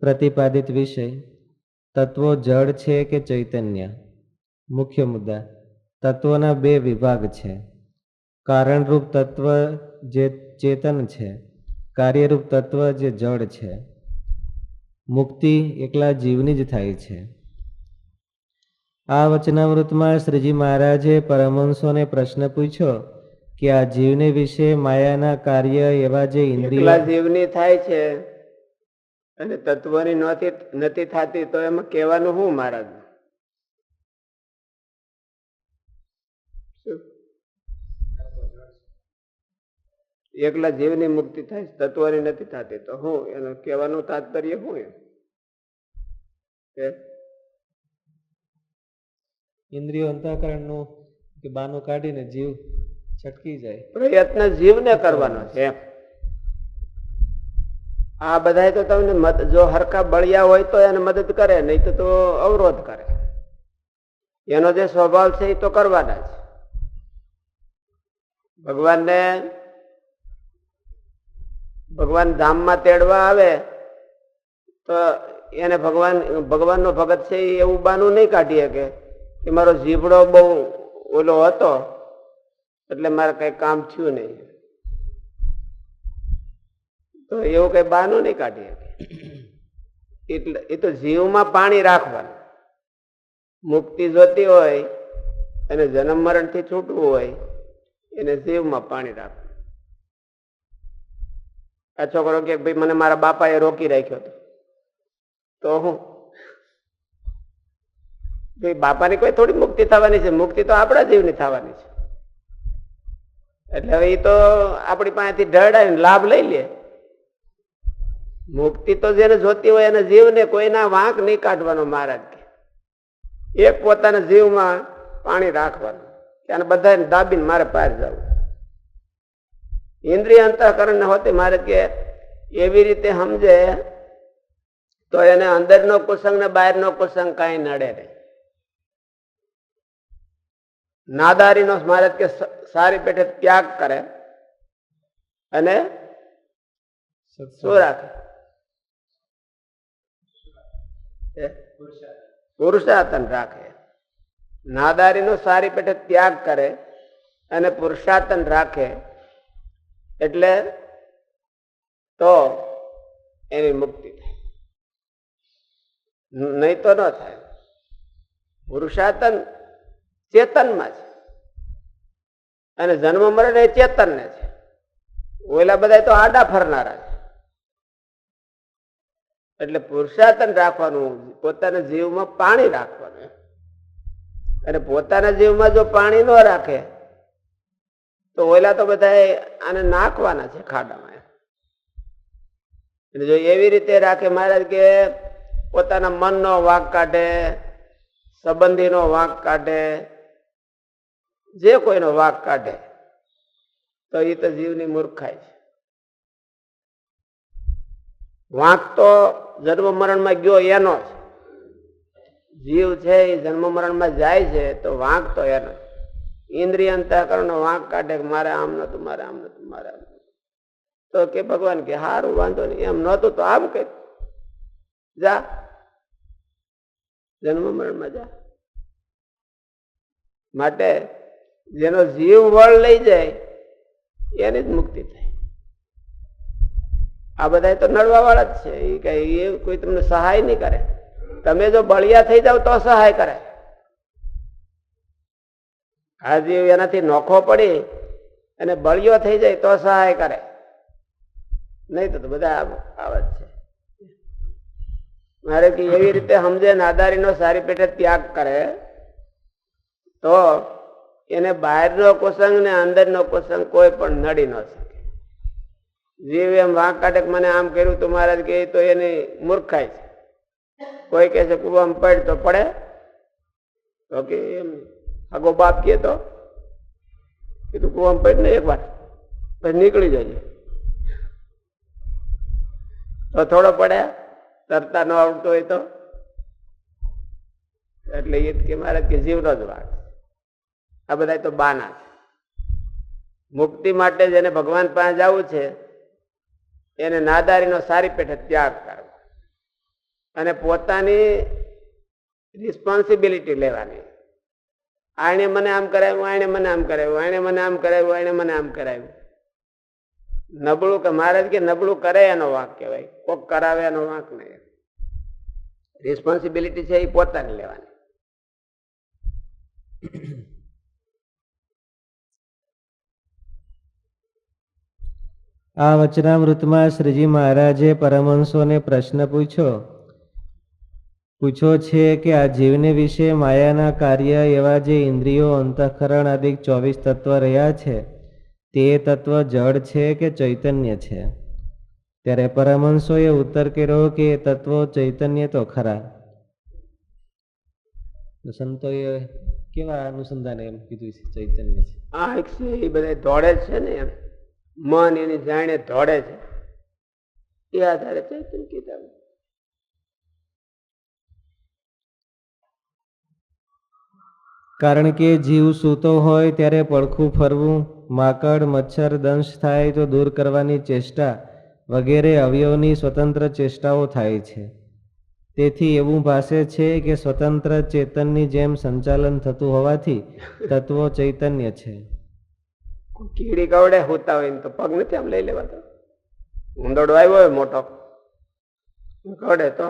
પ્રતિપાદિત વિષય, તત્વો જળ છે કે ચૈતન્ય? મુખ્ય મુદ્દા, તત્વોના બે વિભાગ છે. કારણરૂપ તત્વ જે ચેતન છે, કાર્યરૂપ તત્વ જે જળ છે. મુક્તિ એકલા જીવની જ થાય છે. આ વચનામૃતમાં શ્રીજી મહારાજે પરમહંસોને પ્રશ્ન પૂછ્યો કે આ જીવને વિશે માયાના કાર્ય એવા જે ઇન્દ્રિય જીવની થાય છે અને તત્વની નથી નથી થતી તો એમાં કહેવાનું શું મહારાજ? એકલા જીવની મુક્તિ થાય તત્વની નથી થતી તો હું એનું કહેવાનું તાત્પર્ય શું એમ? ઇન્દ્રિયો અંતઃકરણનું નું બાનું કાઢીને જીવ છટકી જાય. પ્રયત્ન જીવને કરવાનો છે એમ. આ બધા તો તમને જો હરકા બળિયા હોય તો એને મદદ કરે, નહીં તો અવરોધ કરે. એનો જે સ્વભાવ છે એ તો કરવાના જ. ભગવાનને ભગવાન ધામમાં તેડવા આવે તો એને ભગવાન ભગવાનનો ભગત છે એ એવું બાનું નહીં કાઢી શકે કે મારો જીભડો બહુ ઓલો હતો, એટલે મારે કઈ કામ થયું નહીં. તો એવું કઈ બહાનું નહીં કાઢી શકે. એટલે એ તો જીવમાં પાણી રાખવાનું. મુક્તિ જોતી હોય અને જન્મ મરણથી છૂટવું હોય, એને જીવમાં પાણી રાખવું. આ છોકરો કે ભાઈ મને મારા બાપાએ રોકી રાખ્યો હતો. તો હું? ભાઈ બાપાની કોઈ થોડી મુક્તિ થવાની છે? મુક્તિ તો આપણા જીવની થવાની છે. એટલે હવે એ તો આપણી પાસેથી ઢળાય લાભ લઈ લે. મુક્તિ તો જેને જોતી હોય એને જીવને કોઈના વાંક નહીં કાઢવાનો મહારાજ કે. એક પોતાના જીવમાં પાણી રાખવાનું. ત્યાં બધા બધાને દાબીને મારે પાર જવું. ઇન્દ્રિય અંતઃકરણ હોતી મારે કે એવી રીતે સમજે તો એને અંદરનો કુસંગ ને બહારનો કુસંગ કાંઈ નડે નહીં. નાદારીનો મહારાજ કે સારી પેઠે ત્યાગ કરે અને શું રાખે એ? પુરુષાર્થન રાખે. નાદારીનો સારી પેટે ત્યાગ કરે અને પુરુષાર્થન રાખે એટલે તો એની મુક્તિ થાય. નહીં તો ન થાય. પુરુષાર્થન ચેતનમાં છે. અને જન્મ મરણ એ ચેતનને છે. ઓલા બધા તો આડા ફરનારા છે. એટલે પુરુષાર્થન રાખવાનું, પોતાના જીવમાં પાણી રાખવાનું અને પોતાના જીવમાં જો પાણી ન રાખે, તો ઓલા તો બધા આને નાખવાના છે ખાડામાં. એટલે જો એવી રીતે રાખે મહારાજ કે પોતાના મનનો વાંક કાઢે, સંબંધીનો વાંક કાઢે, જે કોઈનો વાંક કાઢે, તો એ તો જીવની મૂર્ખાઈ છે વાંક તો જન્મ મરણમાં ગયો એનો જ. જીવ છે એ જન્મ મરણમાં જાય છે તો વાંક તો એનો ઇન્દ્રિય અંતઃકરણ વાંક કાઢે કે મારે આમ નતું મારે આમ નતું મારે આમ તો કે ભગવાન કે હારું, વાંધો નહીં. એમ નતું તો આમ કે જા. જન્મ મરણમાં જા. માટે જેનો જીવ વળ લઈ જાય, એની જ મુક્તિ થાય. આ બધા તો નડવા વાળા જ છે. એ કઈ એ કોઈ તમને સહાય નહીં કરે. તમે જો બળિયા થઈ જાવ તો સહાય કરે. આજે એનાથી નોખો પડી અને બળિયો થઈ જાય તો સહાય કરે. નહીં તો બધા આવા જ છે. મારે કે એવી રીતે સમજે નાદારીનો સારી પેટે ત્યાગ કરે, તો એને બહારનો કુસંગ ને અંદરનો કુસંગ કોઈ પણ નડી ન શકે. જીવ એમ વાંક કાઢે મને આમ કર્યું તો મહારાજ કે તો એની મૂર્ખાઈ છે. કોઈ કહે છે કુવામ પડ તો પડે. તો કે એમ, આગો બાપ કહે તો. કીધું કુવામ પડ ને એક વાર, પછી નીકળી જજે. તો થોડો પડે, તરતા ન આવડતો હોય તો. એટલે એ કે મહારાજ કે જીવનો જ વાંક. આ બધા તો બાના છે. મુક્તિ માટે જેને ભગવાન પાસે જવું છે. એને નાદારીનો સારી પેઠે ત્યાગ કરવો. અને પોતાની રિસ્પોન્સિબિલિટી લેવાની. આણે મને આમ કરાવ્યું, આણે મને આમ કરાવ્યું, આણે મને આમ કરાવ્યું, આણે મને આમ કરાવ્યું. નબળું કે મહારાજ કે નબળું કરે એનો વાંક કહેવાય. કોક કરાવે એનો વાંક નહીં. રિસ્પોન્સિબિલિટી છે એ પોતાની લેવાની. આ વચનામૃતમાં શ્રીજી મહારાજે પરમહંસોને પ્રશ્ન પૂછ્યો. પૂછો છે કે આ જીવને વિશે માયાના કાર્ય એવા જે ઇન્દ્રિયો અંતઃકરણ આદિ ચોવીસ તત્વ રહ્યા છે, તે તત્વ જળ છે કે ચૈતન્ય છે? ત્યારે પરમહંસોએ ઉત્તર કર્યો કે એ તત્વો ચૈતન્ય તો ખરા. સંતોએ કેવા અનુસંધાને એમ કીધું છે ચૈતન્ય છે? છે, એ બધા દોડે છે ને એમ. મન એની જાણે દોડે છે. એ આધારે ચૈતન્ય કીધા કારણ કે જીવ સૂતો હોય ત્યારે પડખું ફરવું, માકડ, મચ્છર, દંશ થાય તો દૂર કરવાની ચેષ્ટા વગેરે અવયવની સ્વતંત્ર ચેષ્ટાઓ થાય છે. તેથી એવું ભાષે છે કે સ્વતંત્ર ચેતનની જેમ સંચાલન થતું હોવાથી તત્વો ચૈતન્ય છે. કીડી કવડે હોતા હોય ને તો પગ નથી આમ લઈ લેવાતો. ઊંદોડો આવ્યો હોય મોટો. કવડે તો.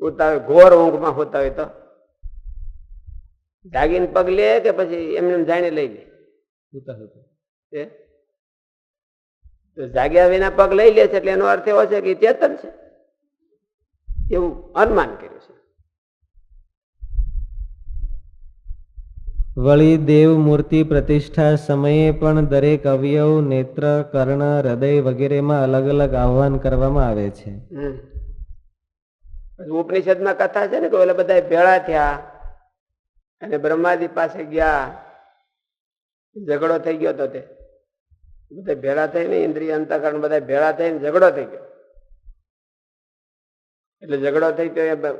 હોતા હોય ઘોર ઊંઘમાં હોતા હોય તો. જાગીને પગ લે કે પછી એમને એમ જાણે લઈ લે. એ તો જાગ્યા વિના પગ લઈ લે છે એટલે એનો અર્થ એવો છે કે ચેતન છે. એવું અનુમાન કર્યું છે. વળી દેવ મૂર્તિ પ્રતિષ્ઠા સમયે પણ દરેક અવયવ, નેત્ર, કર્ણ, હૃદય વગેરેમાં અલગ અલગ આહ્વાન કરવામાં આવે છે. ઉપનિષદમાં કથા છે ને કે ઓલા બધા ભેળા થયા અને બ્રહ્માજી પાસે ગયા, ઝઘડો થઈ ગયો હતો તે. બધા ભેળા થઈને ઇન્દ્રિય અંતકરણ બધા ભેળા થઈને ઝઘડો થઈ ગયો. એટલે ઝઘડો થઈ ગયો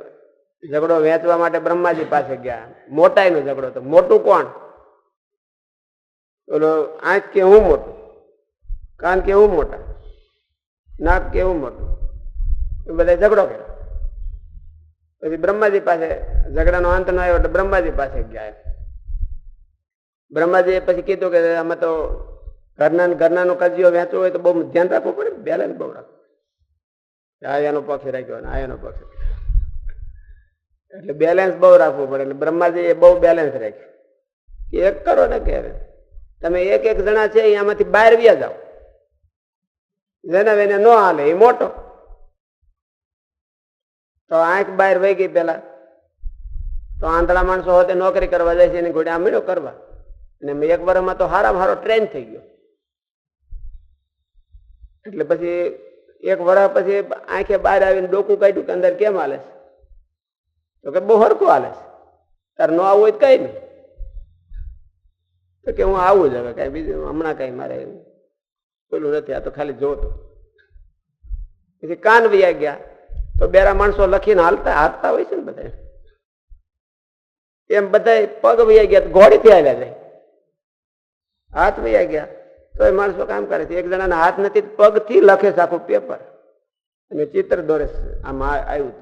ઝઘડો વેચવા માટે બ્રહ્માજી પાસે ગયા. મોટાઈનો ઝઘડો તો મોટું કોણ? ઓલો આંખ કે હું મોટું? કાન કે હું મોટા? નાક કે હું મોટું? એ બધા ઝઘડો કર્યો. પછી બ્રહ્માજી પાસે ઝઘડાનો અંત ન આવ્યો એટલે બ્રહ્માજી પાસે ગયા બ્રહ્માજીએ પછી કીધું કે અમે તો ઘરના ઘરનાનો કજિયો વેચવો હોય તો બહુ ધ્યાન રાખવું પડે. બેલેન્સ બહુ રાખવું આયાનો પક્ષ રાખ્યો અને આ પક્ષ. એટલે બેલેન્સ બહુ રાખવું પડે એટલે બ્રહ્માજીએ બહુ બેલેન્સ રાખ્યું એક કરો ને કે તમે એક એક જણા છે અહીંયામાંથી બહાર વ્યા જાઓ. જેને વેને ન હાલે, એ મોટો. તો આંખ બહાર વહી ગઈ પેલા. તો આંધળા માણસો હોતે નોકરી કરવા જાય છે, એની ઘોડે આમીડો કરવા. અને એક વર્ષમાં તો હારામાં હારો ટ્રેન થઈ ગયો. એટલે પછી એક વર્ષ પછી આંખે બહાર આવીને ડોકું કાઢ્યું કે અંદર કેમ હાલે છે? તો કે બહુ હરખું હાલે છે? તારે ન આવવું હોય તો કઈ નહીં. તો કે હું આવું જ હવે, કઈ બીજું હમણાં કઈ મારે પેલું નથી, આ તો ખાલી જોતો પછી કાન વૈયા ગયા, તો બેરા માણસો લખીને હાલતા હાથતા હોય છે ને બધા. એમ બધા પગ વૈયા ગયા ઘોડીથી આવ્યા જાય. હાથ વૈયા ગયા તો એ માણસો કામ કરે છે. એક જણાના હાથ નથી, પગથી લખે છે આખું પેપર અને ચિત્ર દોરે છે. આમ આવ્યું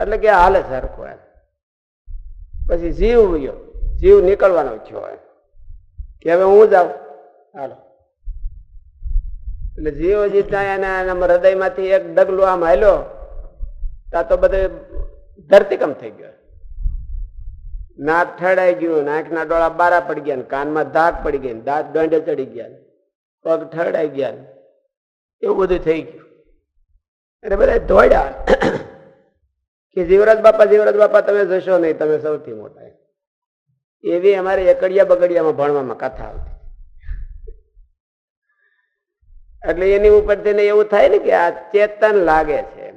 એટલે કે હાલે સરખો એમ. પછી જીવ ગયો જીવ નીકળવાનો થયો એમ. કે હવે હું જાઉં? હાલો. એટલે જીવ જીતના એના હૃદયમાંથી એક ડગલું આમ હાલ્યો, ત્યાં તો બધે ધરતીકમ થઈ ગયો. નાક ઠડાઈ ગયું, નાકના ડોળા બારા પડી ગયા કાનમાં ધાક પડી ગઈ દાંત દંડે ચડી ગયા પગ ઠડાઈ ગયા એવું બધું થઈ ગયું. એટલે બધા દોડ્યા. કે જીવરાજ બાપા જીવરાજ બાપા, તમે જશો નહીં, તમે સૌથી મોટા એવી અમારે એકડિયા બગડિયામાં ભણવામાં કથા આવતી. એટલે એની ઉપરથી ને એવું થાય ને કે આ ચેતન લાગે છે.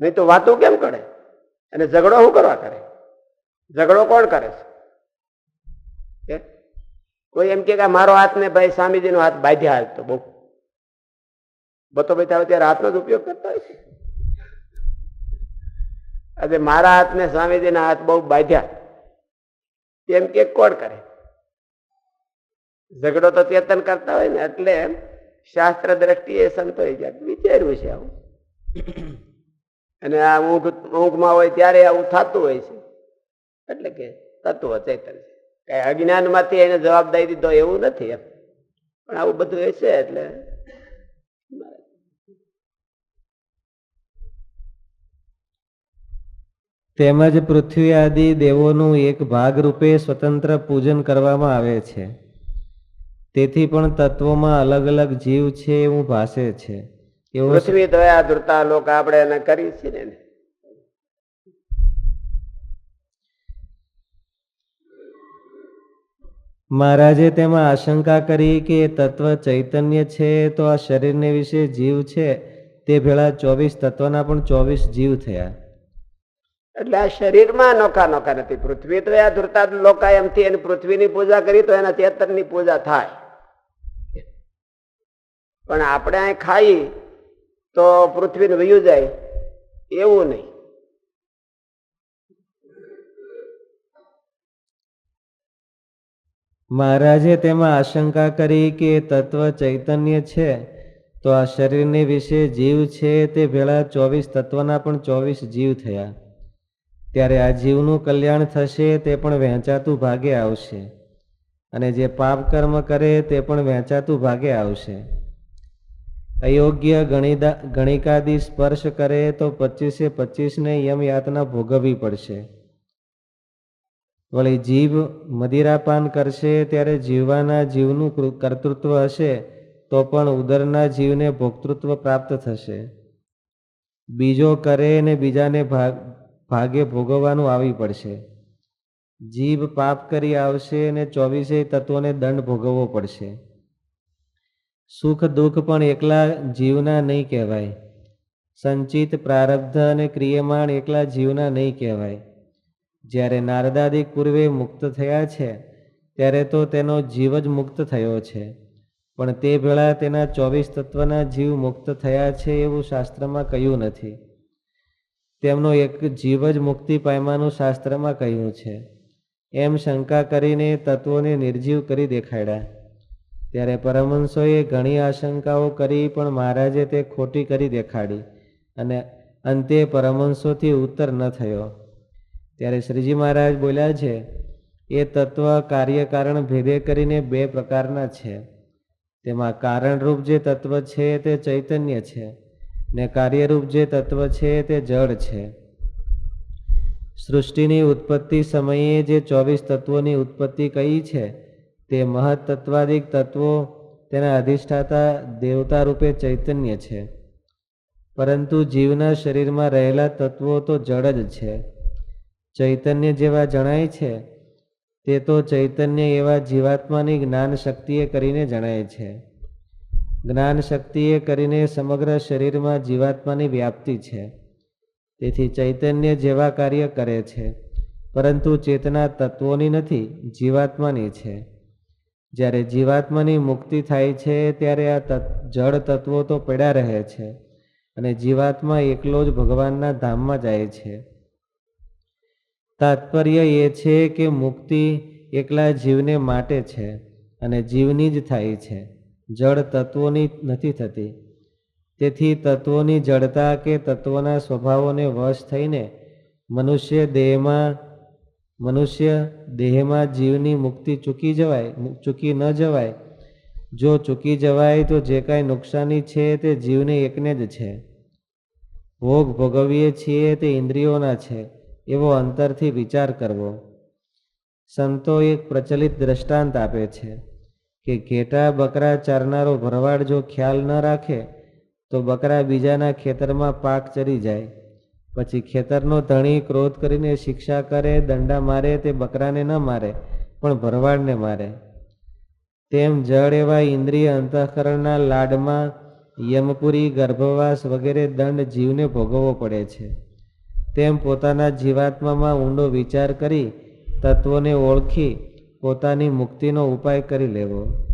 નહીં તો વાતો કેમ કરે? અને ઝઘડો શું કરવા કરે? ઝઘડો કોણ કરે છે? કોઈ એમ કે મારો હાથ ને ભાઈ સ્વામીજીનો હાથ બાંધ્યા હાલ તો બહુ. બતો ભાઈ ત્યારે હાથનો જ ઉપયોગ કરતા હોય છે. આજે મારા હાથને સ્વામીજીના હાથ બહુ બાંધ્યા. એમ કે કોણ કરે? ઝઘડો તો ચેતન કરતા હોય ને, એટલે શાસ્ત્ર દ્રષ્ટિએ સંતોએ જાય વિચાર્યું છે આવું. અને આ ઊંઘ, ઊંઘમાં હોય ત્યારે આવું થતું હોય છે. એટલે કે તત્વ છે. કઈ અજ્ઞાનમાંથી એને જવાબદારી દીધો એવું નથી એમ. પણ આવું બધું હશે એટલે તેમજ પૃથ્વી આદિ દેવોનું એક ભાગ રૂપે સ્વતંત્ર પૂજન કરવામાં આવે છે. તેથી પણ તત્વોમાં અલગ અલગ જીવ છે એવું ભાસે છે. પૃથ્વી દયા ધૃતા લોક આપણે એને કરી છે ને મહારાજે તેમાં આશંકા કરી કે તત્વ ચૈતન્ય છે તો આ શરીરને વિશે જીવ છે? તે ભેળા ચોવીસ તત્વના પણ ચોવીસ જીવ થયા. એટલે આ શરીરમાં નોખા નોખા નથી. પૃથ્વી દયા ધૃતા લોકા એમથી એની પૃથ્વીની પૂજા કરી તો એના ચેતનની પૂજા થાય. પણ આપણે અહીં ખાઈ તો પૃથ્વીને વયું જાય એવું નહીં. મહારાજે તેમાં આશંકા કરી કે તત્વ ચૈતન્ય છે, તો આ શરીરને વિશે જીવ છે તે ભેળા ચોવીસ તત્વના પણ ચોવીસ જીવ થયા. ત્યારે આ જીવનું કલ્યાણ થશે, તે પણ વહેંચાતું ભાગે આવશે. અને જે પાપ કર્મ કરે, તે પણ વહેંચાતું ભાગે આવશે. અયોગ્ય ગણિદા, ગણિકાદી સ્પર્શ કરે, તો પચીસે પચીસને યમ યાતના ભોગવવી પડશે. વળી જીભ મદિરાપાન કરશે, ત્યારે જીવવાના જીવનું કર્તૃત્વ હશે, તો પણ ઉદરના જીવને ભોક્તૃત્વ પ્રાપ્ત થશે. બીજો કરે ને બીજાને ભાગ ભાગે ભોગવવાનું આવી પડશે. જીભ પાપ કરી આવશે અને ચોવીસેય તત્વોને દંડ ભોગવવો પડશે. સુખ દુઃખ પણ એકલા જીવના નહીં કહેવાય. સંચિત, પ્રારબ્ધ અને ક્રિયમાણ એકલા જીવના નહીં કહેવાય. જ્યારે નારદાદી પૂર્વે મુક્ત થયા છે, ત્યારે તો તેનો જીવ જ મુક્ત થયો છે. પણ તે વેળા તેના ચોવીસ તત્વના જીવ મુક્ત થયા છે એવું શાસ્ત્રમાં કહ્યું નથી. તેમનો એક જીવ જ મુક્તિ પામવાનું શાસ્ત્રમાં કહ્યું છે. એમ શંકા કરીને તત્વોને નિર્જીવ કરી દેખાડ્યા. ત્યારે પરમહંસોએ ઘણી આશંકાઓ કરી, પણ મહારાજે તે ખોટી કરી દેખાડી અને અંતે પરમહંસોથી ઉત્તર ન થયો. ત્યારે શ્રીજી મહારાજ બોલ્યા છે, એ તત્વ કાર્યકારણ ભેદે કરીને બે પ્રકારના છે. તેમાં કારણરૂપ જે તત્વ છે, તે ચૈતન્ય છે. ને કાર્યરૂપ જે તત્વ છે તે જળ છે. સૃષ્ટિની ઉત્પત્તિ સમયે જે ચોવીસ તત્વોની ઉત્પત્તિ કહી છે, તે મહત્તત્વાદિક તત્વો તેના અધિષ્ઠાતા દેવતા રૂપે ચૈતન્ય છે. પરંતુ જીવના શરીરમાં રહેલા તત્વો તો જળ જ છે. ચૈતન્ય જેવા જણાય છે, તે તો ચૈતન્ય એવા જીવાત્માની જ્ઞાન શક્તિએ કરીને જણાય છે. જ્ઞાન શક્તિએ કરીને સમગ્ર શરીરમાં જીવાત્માની વ્યાપ્તિ છે. તેથી ચૈતન્ય જેવા કાર્ય કરે છે, પરંતુ ચેતના તત્વોની નથી, જીવાત્માની છે. જ્યારે જીવાત્માની મુક્તિ થાય છે, ત્યારે આ જળ તત્વો તો પડ્યા રહે છે અને જીવાત્મા એકલો જ ભગવાનના ધામમાં જાય છે. તાત્પર્ય એ છે કે મુક્તિ એકલા જીવને માટે છે અને જીવની જ થાય છે. જળ તત્વોની નથી થતી. તેથી તત્વોની જડતા કે તત્વોના સ્વભાવોને વશ થઈને મનુષ્ય દેહમાં મનુષ્ય દેહમાં જીવની મુક્તિ ચૂકી જવાય ચૂકી ન જવાય. જો ચૂકી જવાય તો જે કાંઈ નુકસાની છે તે જીવને એકને જ છે. ભોગ ભોગવીએ છીએ તે ઇન્દ્રિયોના છે, એવો અંતરથી વિચાર કરવો. સંતો એક પ્રચલિત દ્રષ્ટાંત આપે છે. કે ઘેટા બકરા ચારનારો ભરવાડ જો ખ્યાલ ન રાખે, તો બકરા બીજાના ખેતરમાં પાક ચરી જાય. પછી ખેતરનો ધણી ક્રોધ કરીને શિક્ષા કરે, દંડા મારે તે બકરાને ન મારે, પણ ભરવાડને મારે. તેમ જળ એવા ઇન્દ્રિય અંતઃકરણના લાડમાં યમપુરી, ગર્ભવાસ વગેરે દંડ જીવને ભોગવવો પડે છે. તેમ પોતાના જીવાત્મામાં ઊંડો વિચાર કરી તત્વોને ઓળખી પોતાની મુક્તિનો ઉપાય કરી લેવો.